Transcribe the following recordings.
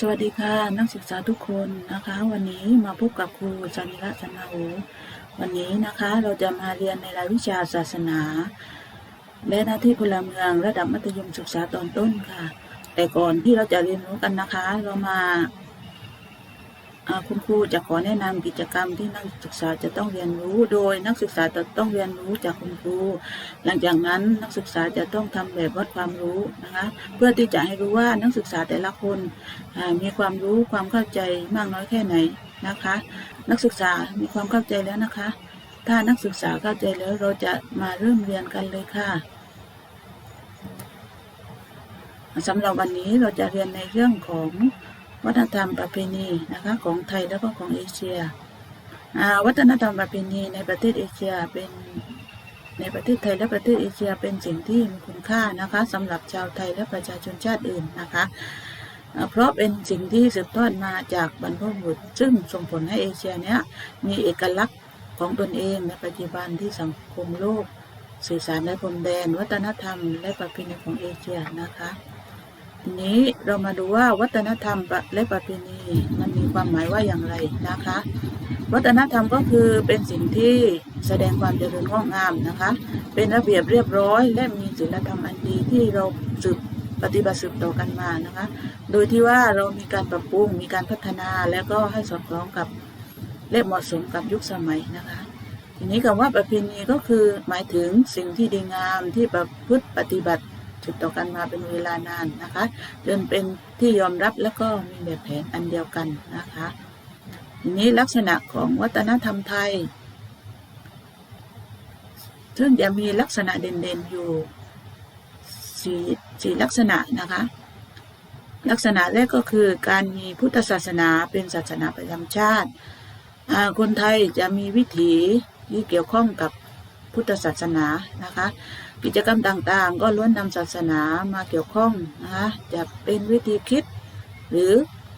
สวัสดีค่ะนักศึกษาทุกคนนะคะ วันนี้มาพบกับครูจันิระจันมาโหวันนี้นะคะเราจะมาเรียนในรายวิชาศาสนา และหน้าที่พลเมืองระดับมัธยมศึกษาตอนต้นค่ะ แต่ก่อนที่เราจะเรียนรู้กันนะคะ เรามา คุณครูจะขอแนะนำกิจกรรมที่นักศึกษาจะต้องเรียนรู้ โดยนักศึกษาจะต้องเรียนรู้จากคุณครู หลังจากนั้นนักศึกษาจะต้องทำแบบวัดความรู้นะคะ เพื่อที่จะให้รู้ว่านักศึกษาแต่ละคนมีความรู้ความเข้าใจมากน้อยแค่ไหนนะคะ นักศึกษามีความเข้าใจแล้วนะคะ ถ้านักศึกษาเข้าใจแล้วเราจะมาเริ่มเรียนกันเลยค่ะสำหรับวันนี้เราจะเรียนในเรื่องของ วัฒนธรรมประเพณีนะคะของไทยแล้วก็ของเอเชียวัฒนธรรมประเพณีในประเทศเอเชียเป็นในประเทศไทยและประเทศเอเชียเป็นสิ่งที่มีคุณค่านะคะสำหรับชาวไทยและประชาชนชาติอื่นนะคะเพราะเป็นสิ่งที่สืบทอดมาจากบรรพบุรุษซึ่งส่งผลให้เอเชียเนี้ยมีเอกลักษณ์ของตนเองในปัจจุบันที่สังคมโลก สื่อสารและพรมแดน วัฒนธรรม และประเพณีของเอเชียนะคะ ทีนี้เรามาดูว่าวัฒนธรรมและประเพณีมันมีความหมายว่าอย่างไรนะคะ วัฒนธรรมก็คือเป็นสิ่งที่แสดงความเจริญงอกงามนะคะ เป็นระเบียบเรียบร้อย และมีศีลธรรมอันดีที่เราสืบปฏิบัติสืบต่อกันมานะคะ โดยที่ว่าเรามีการปรับปรุงมีการพัฒนาแล้วก็ให้สอดคล้องกับและเหมาะสมกับยุคสมัยนะคะทีนี้คำว่าประเพณีก็คือหมายถึงสิ่งที่ดีงามที่ประพฤติปฏิบัติ สืบต่อกันมาเป็นเวลานานนะคะ จนเป็นที่ยอมรับแล้วก็มีแบบแผนอันเดียวกันนะคะทีนี้ลักษณะของวัฒนธรรมไทย ซึ่งจะมีลักษณะเด่นๆอยู่สี่สี่ลักษณะนะคะลักษณะแรกก็คือการมีพุทธศาสนาเป็นศาสนาประจำชาติ คนไทยจะมีวิถีที่เกี่ยวข้องกับ พุทธศาสนานะคะ กิจกรรมต่างๆ ก็ล้วนนำศาสนามาเกี่ยวข้องนะคะจะเป็นวิธีคิดหรือ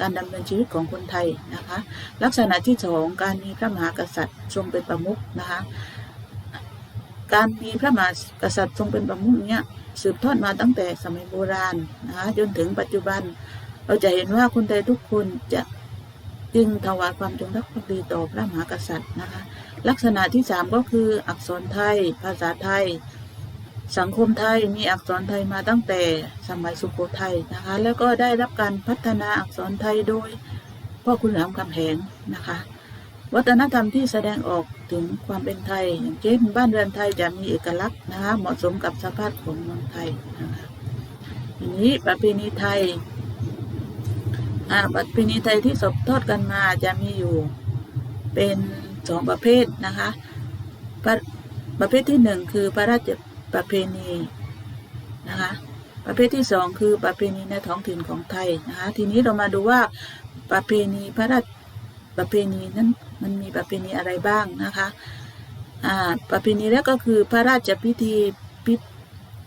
การดำเนินชีวิตของคนไทยนะคะ ลักษณะที่สองการมีพระมหากษัตริย์ทรงเป็นประมุขนะคะการมีพระมหากษัตริย์ทรงเป็นประมุขเนี้ยสืบทอดมาตั้งแต่สมัยโบราณนะคะจนถึงปัจจุบัน เราจะเห็นว่าคนไทยทุกคนจะจึงถวายความจงรักภักดีต่อพระมหากษัตริย์นะคะ ลักษณะที่สามก็คืออักษรไทย ภาษาไทย สังคมไทยมีอักษรไทยมาตั้งแต่สมัยสุโขทัยนะคะ แล้วก็ได้รับการพัฒนาอักษรไทยโดยพ่อคุณรามคำแหงนะคะ วัฒนธรรมที่แสดงออกถึงความเป็นไทย อย่างเช่นบ้านเรือนไทยจะมีเอกลักษณ์นะคะเหมาะสมกับสภาพของเมืองไทยนะคะทีนี้ประเพณีไทยประเพณีไทยที่สบทอดกันมาจะมีอยู่เป็น สองประเภทนะคะประประเภทที่หนึ่งคือพระราชประเพณีนะคะประเภทที่สองคือประเพณีในท้องถิ่นของไทยนะคะทีนี้เรามาดูว่าประเพณีพระราชประเพณีนั้นมันมีประเพณีอะไรบ้างนะคะอ่าประเพณีแรกก็คือพระราชพิธีพิ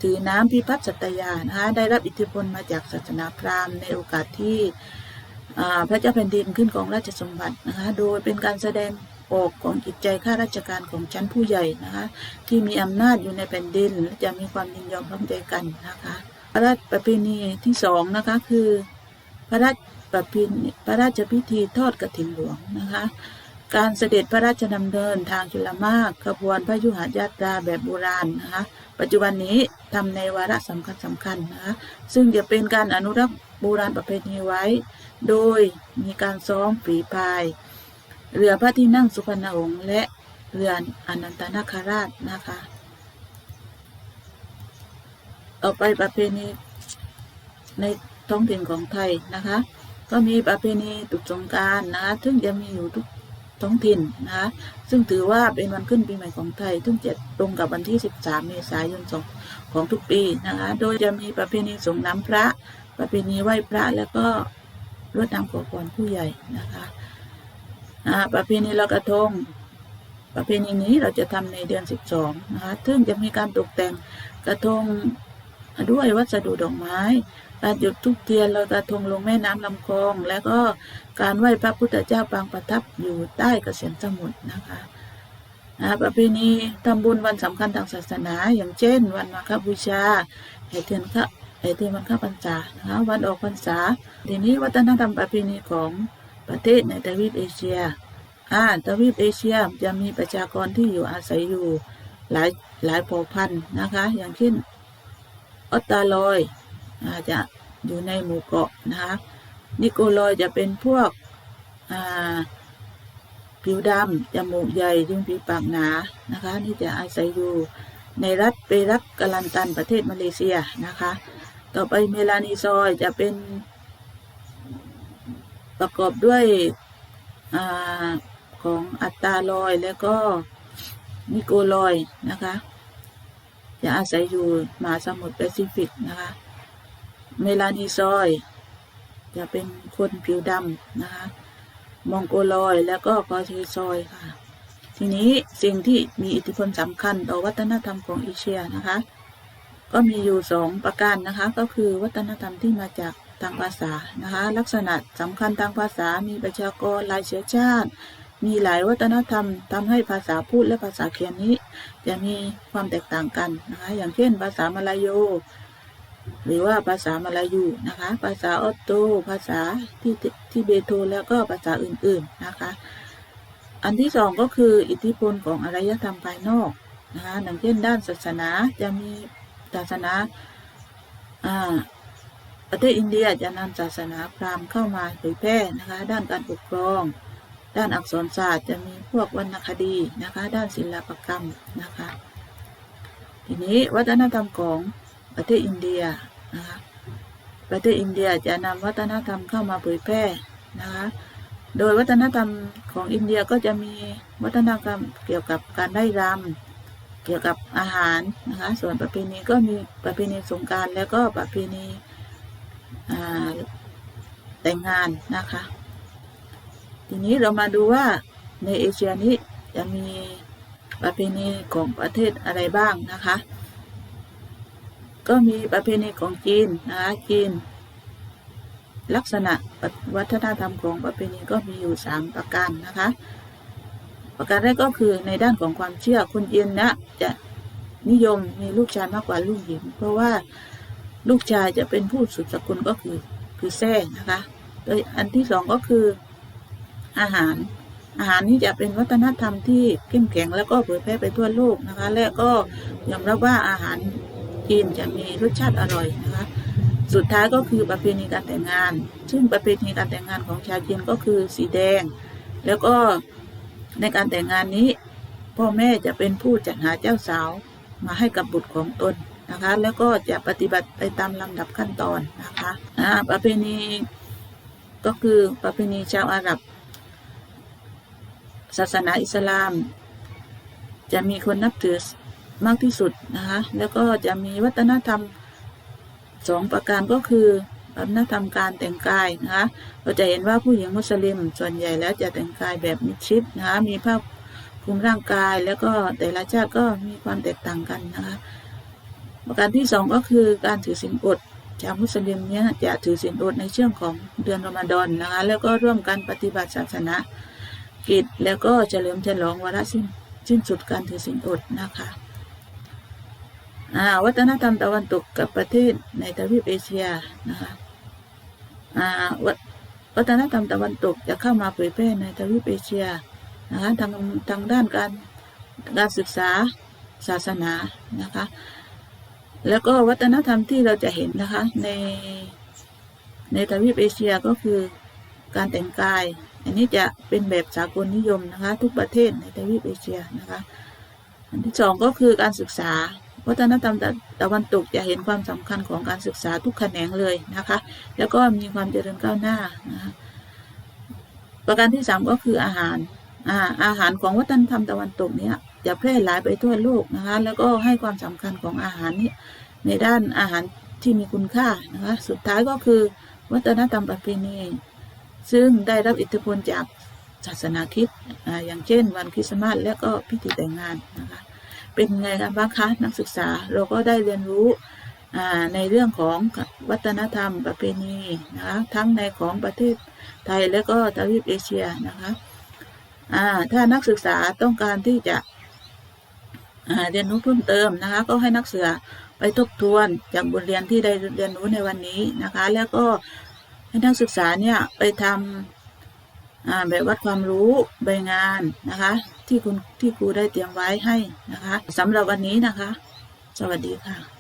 ถือน้ำพิพัฒน์สัตยานะคะได้รับอิทธิพลมาจากศาสนาพราหมณ์ในโอกาสที่พระเจ้าแผ่นดินขึ้นของราชสมบัตินะคะโดยเป็นการแสดง ออกของจิตใจข้าราชการของชั้นผู้ใหญ่นะคะที่มีอำนาจอยู่ในแผ่นดินและจะมีความยินยอมพร้อมใจกันนะคะพระราชประเพณีที่สองนะคะคือพระราชประเพณีพระราชพิธีทอดกฐินหลวงนะคะการเสด็จพระราชดำเนินทางจุลมากขบวนพระยุหญาตราแบบโบราณนะคะปัจจุบันนี้ทำในวาระสำคัญสำคัญนะคะซึ่งจะเป็นการอนุรักษ์โบราณประเพณีไว้ โดยมีการซ้อมฝีพาย เรือพระที่นั่งสุพรรณหงษ์และเรืออนันตนาคราชนะคะต่อไปประเพณีในท้องถิ่นของไทยนะคะ ก็มีประเพณีตรุษสงการนะคะซึ่งจะมีอยู่ทุกท้องถิ่นนะคะซึ่งถือว่าเป็นวันขึ้นปีใหม่ของไทย ซึ่งจะตรงกับวันที่ 13 เมษายนของของทุกปีนะคะโดยจะมีประเพณีส่งน้ำพระ ประเพณีไหว้พระแล้วก็รดน้ำขอพรผู้ใหญ่นะคะ ประเพณีลอยกระทง ประเพณีนี้เราจะทำในเดือน12นะคะซึ่งจะมีการตกแต่งกระทงด้วยวัสดุดอกไม้ การจุดทุกเทียนลอยกระทงลงแม่น้ำลำคลอง แล้วก็การไหว้พระพุทธเจ้าปางประทับอยู่ใต้กระเสียนสมุทรนะคะประเพณีทำบุญวันสำคัญทางศาสนา อย่างเช่น วันมาฆบูชาแห่เทียนข้าไอที่มันข้าพรรษานะคะวันออกพรรษาทีนี้วัฒนธรรมประเพณีของ ประเทศในทวีปเอเชียอ่าทวีปเอเชียจะมีประชากรที่อยู่อาศัยอยู่หลายหลายเผ่าพันธุ์นะคะ อย่างเช่นออตตาลอยอาจะอยู่ในหมู่เกาะนะคะนิโกลอยจะเป็นพวกอ่าผิวดำจมูกใหญ่ริมฝีปากหนานะคะนี่จะอาศัยอยู่ในรัฐเปรักกาลันตันประเทศมาเลเซียนะคะ ต่อไปเมลานีซอยจะเป็น ประกอบด้วยอของอัตตาลอยแล้วก็นิโกลอยนะคะ จะอาศัยอยู่มหาสมุทรแปซิฟิกนะคะ เมลานีซอย จะเป็นคนผิวดำนะคะ มองโกลอยแล้วก็กอเทซอยค่ะ ทีนี้สิ่งที่มีอิทธิพลสำคัญต่อวัฒนธรรมของเอเชียนะคะ ก็มีอยู่สองประการนะคะ ก็คือวัฒนธรรมที่มาจาก ทางภาษานะคะ ลักษณะสำคัญทางภาษามีประชากรหลายเชื้อชาติ มีหลายวัฒนธรรมทำให้ภาษาพูดและภาษาเขียนนี้ จะมีความแตกต่างกันนะคะ อย่างเช่น ภาษามาลาโยหรือว่าภาษามาลายูนะคะ ภาษาออตโต ภาษาที่ที่เบโตแล้วก็ภาษาอื่นๆนะคะอันที่สองก็คืออิทธิพลของอารยธรรมภายนอกนะคะอย่างเช่นด้านศาสนาจะมีศาสนาอ่า ประเทศอินเดียจะนำศาสนาพราหมณ์เข้ามาเผยแพร่นะคะ ด้านการปกครอง ด้านอักษรศาสตร์จะมีพวกวรรณคดีนะคะ ด้านศิลปกรรมนะคะ ทีนี้วัฒนธรรมของประเทศอินเดียนะคะประเทศอินเดียจะนำวัฒนธรรมเข้ามาเผยแพร่นะคะ โดยวัฒนธรรมของอินเดียก็จะมีวัฒนธรรมเกี่ยวกับการได้รำเกี่ยวกับอาหารนะคะ ส่วนประเพณีก็มีประเพณีสงการแล้วก็ประเพณี แต่งงานนะคะ ทีนี้เรามาดูว่าในเอเชียนี้จะมีประเพณีของประเทศอะไรบ้างนะคะ ก็มีประเพณีของจีนนะคะจีน ลักษณะวัฒนธรรมของประเพณีก็มีอยู่สามประการนะคะ ประการแรกก็คือในด้านของความเชื่อคนจีนนะจะนิยมมีลูกชายมากกว่าลูกหญิงเพราะว่า ลูกชายจะเป็นผู้สุดสกุลก็คือคือแท้นะคะโดยอันที่สองก็คืออาหาร อาหารนี้จะเป็นวัฒนธรรมที่เข้มแข็งแล้วก็เผยแพร่ไปทั่วโลกนะคะ และก็ยอมรับว่าอาหารจีนจะมีรสชาติอร่อยนะคะ สุดท้ายก็คือประเพณีการแต่งงาน ซึ่งประเพณีการแต่งงานของชาวจีนก็คือสีแดง แล้วก็ในการแต่งงานนี้ พ่อแม่จะเป็นผู้จัดหาเจ้าสาวมาให้กับบุตรของตน นะคะ แล้วก็จะปฏิบัติไปตามลำดับขั้นตอนนะคะอ่าประเพณีก็คือประเพณีชาวอาหรับ ศาสนาอิสลาม จะมีคนนับถือมากที่สุดนะคะแล้วก็จะมีวัฒนธรรมสองประการก็คือวัฒนธรรมการแต่งกายนะคะเราจะเห็นว่าผู้หญิงมุสลิม ส่วนใหญ่แล้วจะแต่งกายแบบมิดชิดนะคะมีผ้าคลุมร่างกาย แล้วก็แต่ละชาติก็มีความแตกต่างกันนะคะ ประการที่สองก็คือการถือศีลอดชาวมุสลิมเนี่ยจะถือศีลอดในช่วงของเดือนรอมฎอนนะคะ แล้วก็ร่วมกันปฏิบัติศาสนากิจแล้วก็เฉลิมฉลองวาระสิ้นสิ้นสุดการถือศีลอดนะคะวัฒนธรรมตะวันตกกับประเทศในทวีปเอเชียนะคะวัฒวัฒนธรรมตะวันตกจะเข้ามาเผยแพร่ในทวีปเอเชียนะคะทางทางด้านการการศึกษาศาสนานะคะ แล้วก็วัฒนธรรมที่เราจะเห็นนะคะ ในในทวีปเอเชียก็คือการแต่งกาย อันนี้จะเป็นแบบสากลนิยมนะคะ ทุกประเทศในทวีปเอเชียนะคะอันที่สองก็คือการศึกษา วัฒนธรรมตะวันตกจะเห็นความสำคัญของการศึกษาทุกแขนงเลยนะคะ แล้วก็มีความเจริญก้าวหน้านะคะประการที่สามก็คืออาหารอาอาหารของวัฒนธรรมตะวันตกเนี้ย จะแพร่หลายไปทั่วโลกนะคะ แล้วก็ให้ความสำคัญของอาหารนี้ในด้านอาหารที่มีคุณค่านะคะ สุดท้ายก็คือวัฒนธรรมประเพณีซึ่งได้รับอิทธิพลจากศาสนาคริสต์อ่าอย่างเช่น วันคริสต์มาสและก็พิธีแต่งงานนะคะ เป็นไงกันบ้างคะนักศึกษาเราก็ได้เรียนรู้ในเรื่องของวัฒนธรรมประเพณีนะคะทั้งในของประเทศไทยและก็ทวีปเอเชียนะคะถ้านักศึกษาต้องการที่จะ เรียนรู้เพิ่มเติมนะคะ ก็ให้นักเสือไปทบทวนจากบทเรียนที่ได้เรียนรู้ในวันนี้นะคะ แล้วก็ให้นักศึกษาเนี่ยไปทำแบบวัดความรู้ใบงานนะคะ ที่คุณที่ครูได้เตรียมไว้ให้นะคะสำหรับวันนี้นะคะ สวัสดีค่ะ